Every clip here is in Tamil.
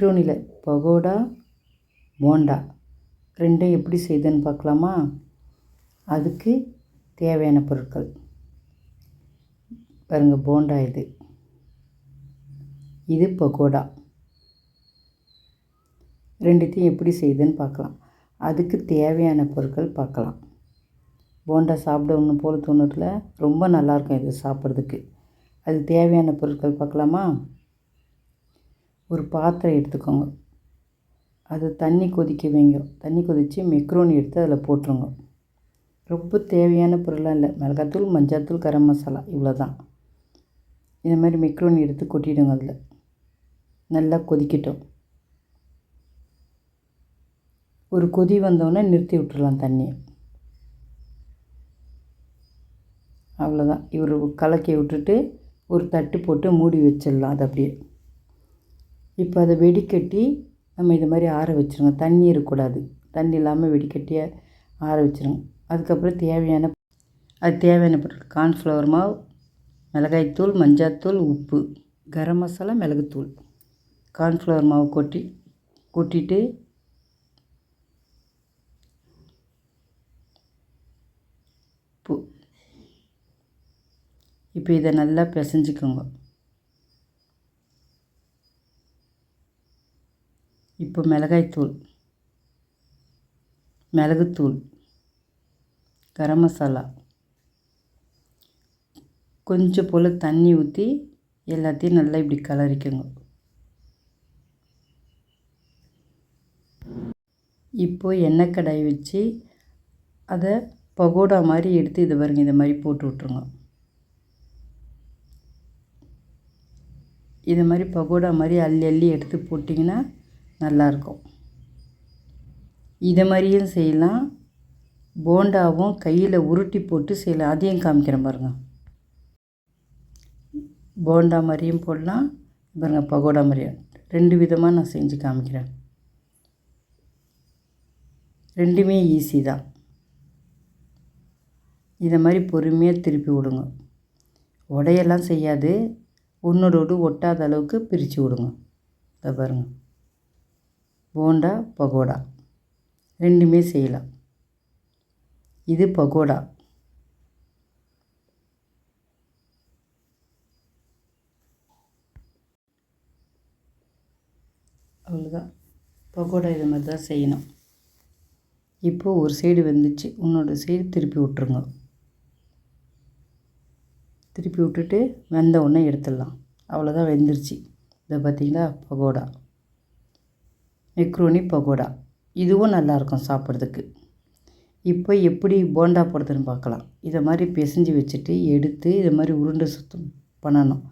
மெக்ரோனியில் பகோடா போண்டா. ரெண்டும் எப்படி செய்யுதுன்னு பார்க்கலாமா? அதுக்கு தேவையான பொருட்கள். பாருங்கள் போண்டா இது. இது பகோடா. ரெண்டுத்தையும் எப்படி செய்யுதுன்னு பார்க்கலாம். அதுக்கு தேவையான பொருட்கள் பார்க்கலாம். போண்டா சாப்பிட ஒன்று போல் தோணுறதுல ரொம்ப நல்லாயிருக்கும் இது சாப்பிட்றதுக்கு. அது தேவையான பொருட்கள் பார்க்கலாமா? ஒரு பாத்திரம் எடுத்துக்கோங்க. அது தண்ணி கொதிக்க வைங்க. தண்ணி கொதித்து மெக்ரோனி எடுத்து அதில் போட்டுருங்க. ரொம்ப தேவையான பொருளாக இல்லை. மிளகாத்தூள் மஞ்சாத்தூள் கரம் மசாலா இவ்வளோ தான் இந்த மாதிரி மெக்ரோனி எடுத்து கொட்டிடுங்க அதில். நல்லா கொதிக்கட்டும். ஒரு கொதி வந்தோடனே நிறுத்தி விட்டுடலாம் தண்ணியை. அவ்வளோதான் இவர் கலக்கி விட்டுட்டு ஒரு தட்டு போட்டு மூடி வச்சிடலாம். அது அப்படியே. இப்போ அதை வெடிக்கட்டி நம்ம இது மாதிரி ஆற வச்சுருங்க. தண்ணி இருக்கக்கூடாது. தண்ணி இல்லாமல் வெடிக்கட்டியே ஆற வச்சுருங்க. அதுக்கப்புறம் தேவையான அது தேவையான பொருட்கள். கார்ன்ஃப்ளவர் மாவு மிளகாய்த்தூள் மஞ்சாத்தூள் உப்பு கரம் மசாலா மிளகுத்தூள் கார்ன்ஃப்ளவர் மாவு கொட்டி கொட்டிட்டு உப்பு. இப்போ இதை நல்லா பிசைஞ்சிக்கோங்க. இப்போ மிளகாய்த்தூள் மிளகுத்தூள் கரம் மசாலா கொஞ்சம் போல் தண்ணி ஊற்றி எல்லாத்தையும் நல்லா இப்படி கலரிக்கோங்க இப்போது எண்ணெய் கடாய் வச்சு அதை பகோடா மாதிரி எடுத்து இது பாருங்க இதை மாதிரி போட்டு விட்ருங்க இது மாதிரி பகோடா மாதிரி அள்ளி அள்ளி எடுத்து போட்டிங்கன்னா நல்லாயிருக்கும் இதை மாதிரியும் செய்யலாம். போண்டாவும் கையில் உருட்டி போட்டு செய்யலாம். அதையும் காமிக்கிறேன் பாருங்கள் போண்டா மாதிரியும் போடலாம். பாருங்கள் பகோடா மாதிரியும். ரெண்டு விதமாக நான் செஞ்சு காமிக்கிறேன். ரெண்டுமே ஈஸி தான். இதை மாதிரி பொறுமையாக திருப்பி விடுங்க. உடையெல்லாம் செய்யாது. ஒன்றோடு ஒட்டாத அளவுக்கு பிரித்து விடுங்க. இதை பாருங்கள் போண்டா பகோடா. ரெண்டுமே செய்யலாம். இது பகோடா. அவ்வளோதான் பகோடா இது மாதிரி தான் செய்யணும். இப்போது ஒரு சைடு வந்துச்சு. இன்னொரு சைடு திருப்பி விட்ருங்க திருப்பி விட்டுட்டு வெந்த உடனே எடுத்துடலாம். அவ்வளோதான் வெந்துருச்சு. இதை பார்த்தீங்களா? பகோடா. மெக்ரோனி பகோடா. இதுவும் நல்லாயிருக்கும் சாப்பிட்றதுக்கு. இப்போ எப்படி போண்டா போடுறதுன்னு பார்க்கலாம். இதை மாதிரி பிசைஞ்சு வச்சுட்டு எடுத்து இதை மாதிரி உருண்டை சுத்தம் பண்ணணும்.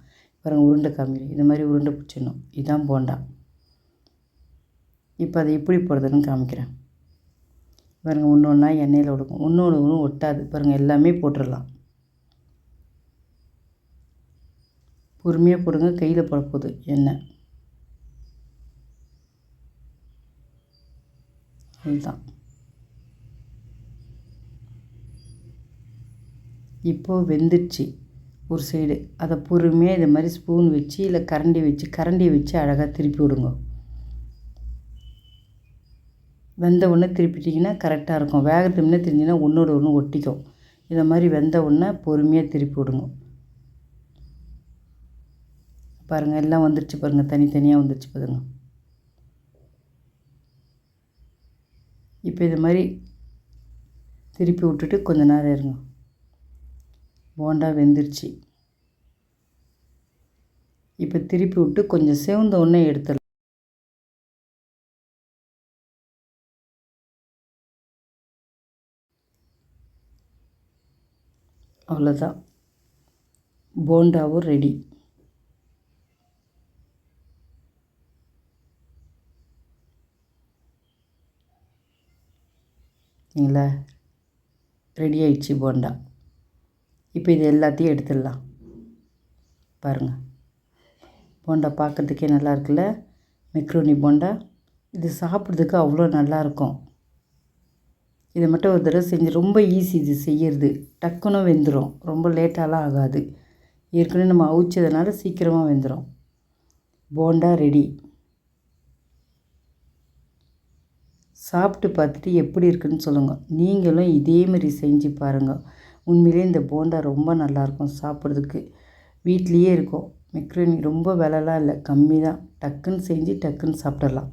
பாருங்கள் உருண்டை காமி இது மாதிரி உருண்டை பிடிச்சிடணும் இதுதான் போண்டா. இப்போ அதை எப்படி போடுறதுன்னு காமிக்கிறேன். பாருங்கள் ஒன்று ஒன்றா எண்ணெயில் விடுக்கும் ஒன்று ஒன்று ஒன்றும் ஒட்டாது. பாருங்கள் எல்லாமே போட்டுடலாம். பொறுமையாக போடுங்க. கையில் போட போகுது எண்ணெய். அதுதான். இப்போது வெந்துடுச்சு ஒரு சைடு அதை பொறுமையாக இது மாதிரி ஸ்பூன் வச்சு இல்லை கரண்டி வச்சு கரண்டியை வச்சு அழகாக திருப்பி விடுங்க. வெந்த உடனே திருப்பிட்டிங்கன்னா கரெக்டாக இருக்கும். வேகத்துக்கு முன்னே தெரிஞ்சுன்னா ஒன்றோட ஒன்று ஒட்டிக்கும். இதை மாதிரி வெந்த உடனே பொறுமையாக திருப்பி விடுங்க. பாருங்கள் எல்லாம் வந்துருச்சு பாருங்கள் தனித்தனியாக வந்துருச்சு பாருங்கள் இப்போ இது மாதிரி திருப்பி விட்டுட்டு கொஞ்ச நேரம் இருங்க. போண்டா வெந்துருச்சு. இப்போ திருப்பி விட்டு கொஞ்சம் சேவந்த உடனே எடுத்துடலாம். அவ்வளோதான் போண்டாவும் ரெடி சரிங்களா ரெடி ஆயிடுச்சு போண்டா. இப்போ இது எல்லாத்தையும் எடுத்துடலாம். பாருங்கள் போண்டா பார்க்குறதுக்கே நல்லா இருக்குல்ல? மெக்ரோனி போண்டா. இது சாப்பிட்றதுக்கு அவ்வளோ நல்லாயிருக்கும். இதை மட்டும் ஒரு தடவை செஞ்சு ரொம்ப ஈஸி இது செய்யறது. டக்குன்னு வெந்துடும் ரொம்ப லேட்டாலாம் ஆகாது. ஏற்கனவே நம்ம அவிச்சதுனால சீக்கிரமாக வெந்துடும் போண்டா ரெடி சாப்பிட்டு பார்த்துட்டு எப்படி இருக்குன்னு சொல்லுங்கள் நீங்களும் இதே மாதிரி செஞ்சு பாருங்கள் உண்மையிலே இந்த போண்டா ரொம்ப நல்லாயிருக்கும் சாப்பிட்றதுக்கு. வீட்லேயே இருக்கும். மெக்ரோனி ரொம்ப விலைலாம் இல்லை. கம்மி தான். டக்குன்னு செஞ்சு டக்குன்னு சாப்பிடலாம்.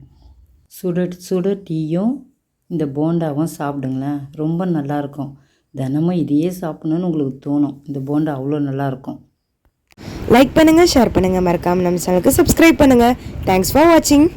சுட சுட டீயும் இந்த போண்டாவும் சாப்பிடுங்களேன். ரொம்ப நல்லாயிருக்கும். தினமும் இதையே சாப்பிட்ணுன்னு உங்களுக்கு தோணும். இந்த போண்டா அவ்வளோ நல்லாயிருக்கும். லைக் பண்ணுங்கள் ஷேர் பண்ணுங்கள் மறக்காமல் நம்ம சேனலுக்கு சப்ஸ்கிரைப் பண்ணுங்கள் தேங்க்ஸ் ஃபார் வாட்சிங்